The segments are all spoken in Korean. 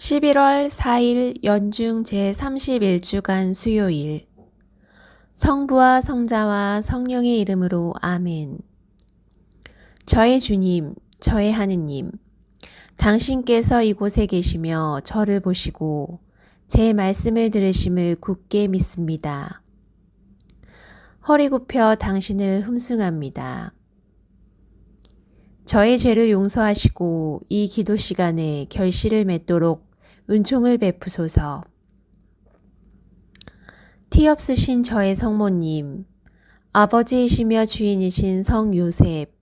11월 4일 연중 제31주간 수요일 성부와 성자와 성령의 이름으로 아멘. 저의 주님, 저의 하느님, 당신께서 이곳에 계시며 저를 보시고 제 말씀을 들으심을 굳게 믿습니다. 허리 굽혀 당신을 흠숭합니다. 저의 죄를 용서하시고 이 기도 시간에 결실을 맺도록 은총을 베푸소서. 티 없으신 저의 성모님, 아버지이시며 주인이신 성 요셉,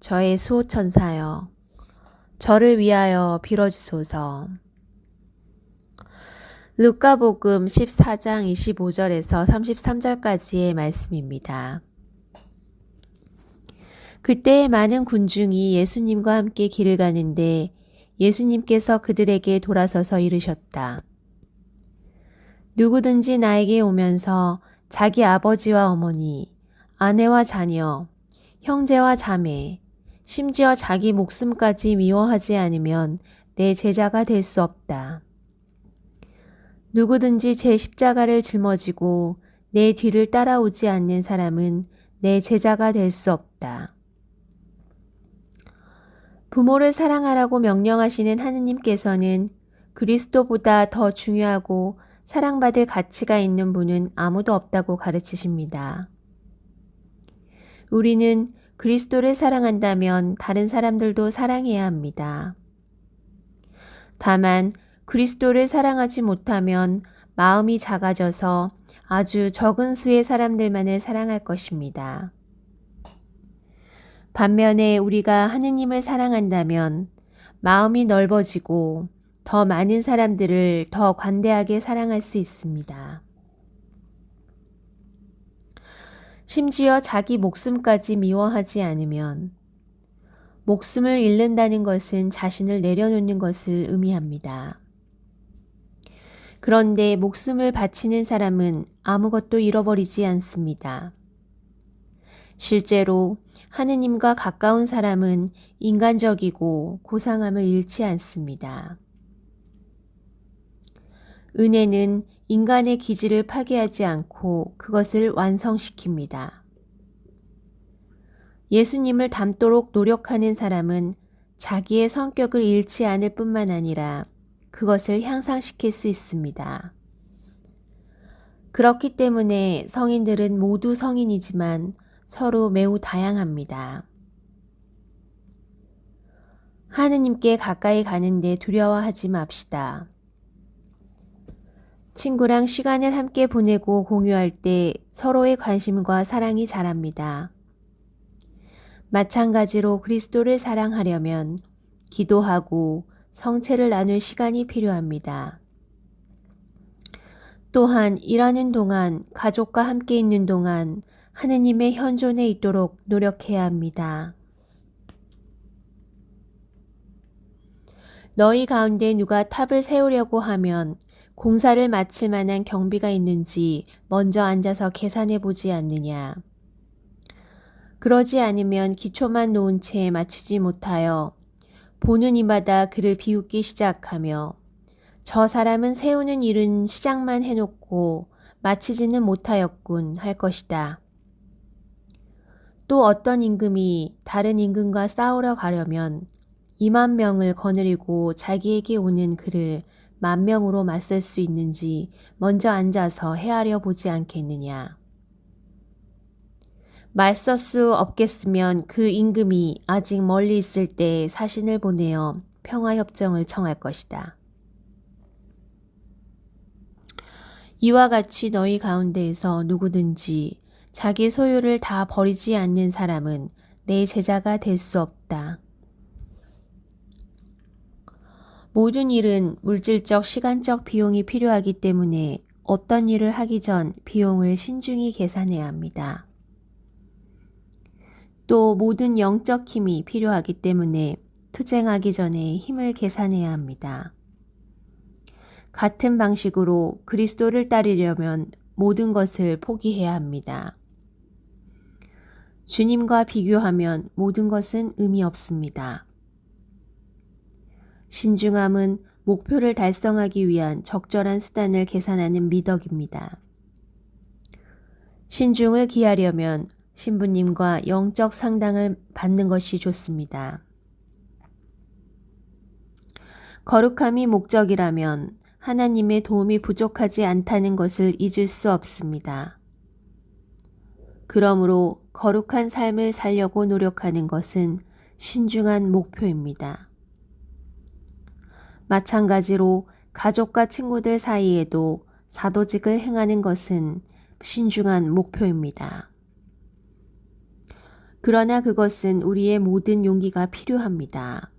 저의 수호천사여, 저를 위하여 빌어주소서. 루카복음 14장 25절에서 33절까지의 말씀입니다. 그때 많은 군중이 예수님과 함께 길을 가는데 예수님께서 그들에게 돌아서서 이르셨다. 누구든지 나에게 오면서 자기 아버지와 어머니, 아내와 자녀, 형제와 자매, 심지어 자기 목숨까지 미워하지 않으면 내 제자가 될 수 없다. 누구든지 제 십자가를 짊어지고 내 뒤를 따라오지 않는 사람은 내 제자가 될 수 없다. 부모를 사랑하라고 명령하시는 하느님께서는 그리스도보다 더 중요하고 사랑받을 가치가 있는 분은 아무도 없다고 가르치십니다. 우리는 그리스도를 사랑한다면 다른 사람들도 사랑해야 합니다. 다만 그리스도를 사랑하지 못하면 마음이 작아져서 아주 적은 수의 사람들만을 사랑할 것입니다. 반면에 우리가 하느님을 사랑한다면 마음이 넓어지고 더 많은 사람들을 더 관대하게 사랑할 수 있습니다. 심지어 자기 목숨까지 미워하지 않으면 목숨을 잃는다는 것은 자신을 내려놓는 것을 의미합니다. 그런데 목숨을 바치는 사람은 아무것도 잃어버리지 않습니다. 실제로 하느님과 가까운 사람은 인간적이고 고상함을 잃지 않습니다. 은혜는 인간의 기질을 파괴하지 않고 그것을 완성시킵니다. 예수님을 닮도록 노력하는 사람은 자기의 성격을 잃지 않을 뿐만 아니라 그것을 향상시킬 수 있습니다. 그렇기 때문에 성인들은 모두 성인이지만 서로 매우 다양합니다. 하느님께 가까이 가는데 두려워하지 맙시다. 친구랑 시간을 함께 보내고 공유할 때 서로의 관심과 사랑이 자랍니다. 마찬가지로 그리스도를 사랑하려면 기도하고 성체를 나눌 시간이 필요합니다. 또한 일하는 동안 가족과 함께 있는 동안 하느님의 현존에 있도록 노력해야 합니다. 너희 가운데 누가 탑을 세우려고 하면 공사를 마칠 만한 경비가 있는지 먼저 앉아서 계산해 보지 않느냐. 그러지 않으면 기초만 놓은 채 마치지 못하여 보는 이마다 그를 비웃기 시작하며 저 사람은 세우는 일은 시작만 해놓고 마치지는 못하였군 할 것이다. 또 어떤 임금이 다른 임금과 싸우러 가려면 2만 명을 거느리고 자기에게 오는 그를 만 명으로 맞설 수 있는지 먼저 앉아서 헤아려 보지 않겠느냐. 맞설 수 없겠으면 그 임금이 아직 멀리 있을 때 사신을 보내어 평화협정을 청할 것이다. 이와 같이 너희 가운데에서 누구든지 자기 소유를 다 버리지 않는 사람은 내 제자가 될 수 없다. 모든 일은 물질적, 시간적 비용이 필요하기 때문에 어떤 일을 하기 전 비용을 신중히 계산해야 합니다. 또 모든 영적 힘이 필요하기 때문에 투쟁하기 전에 힘을 계산해야 합니다. 같은 방식으로 그리스도를 따르려면 모든 것을 포기해야 합니다. 주님과 비교하면 모든 것은 의미 없습니다. 신중함은 목표를 달성하기 위한 적절한 수단을 계산하는 미덕입니다. 신중을 기하려면 신부님과 영적 상당을 받는 것이 좋습니다. 거룩함이 목적이라면 하나님의 도움이 부족하지 않다는 것을 잊을 수 없습니다. 그러므로 거룩한 삶을 살려고 노력하는 것은 신중한 목표입니다. 마찬가지로 가족과 친구들 사이에도 사도직을 행하는 것은 신중한 목표입니다. 그러나 그것은 우리의 모든 용기가 필요합니다.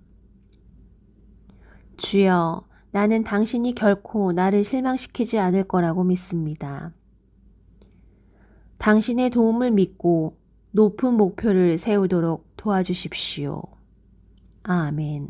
주여, 나는 당신이 결코 나를 실망시키지 않을 거라고 믿습니다. 당신의 도움을 믿고 높은 목표를 세우도록 도와주십시오. 아멘.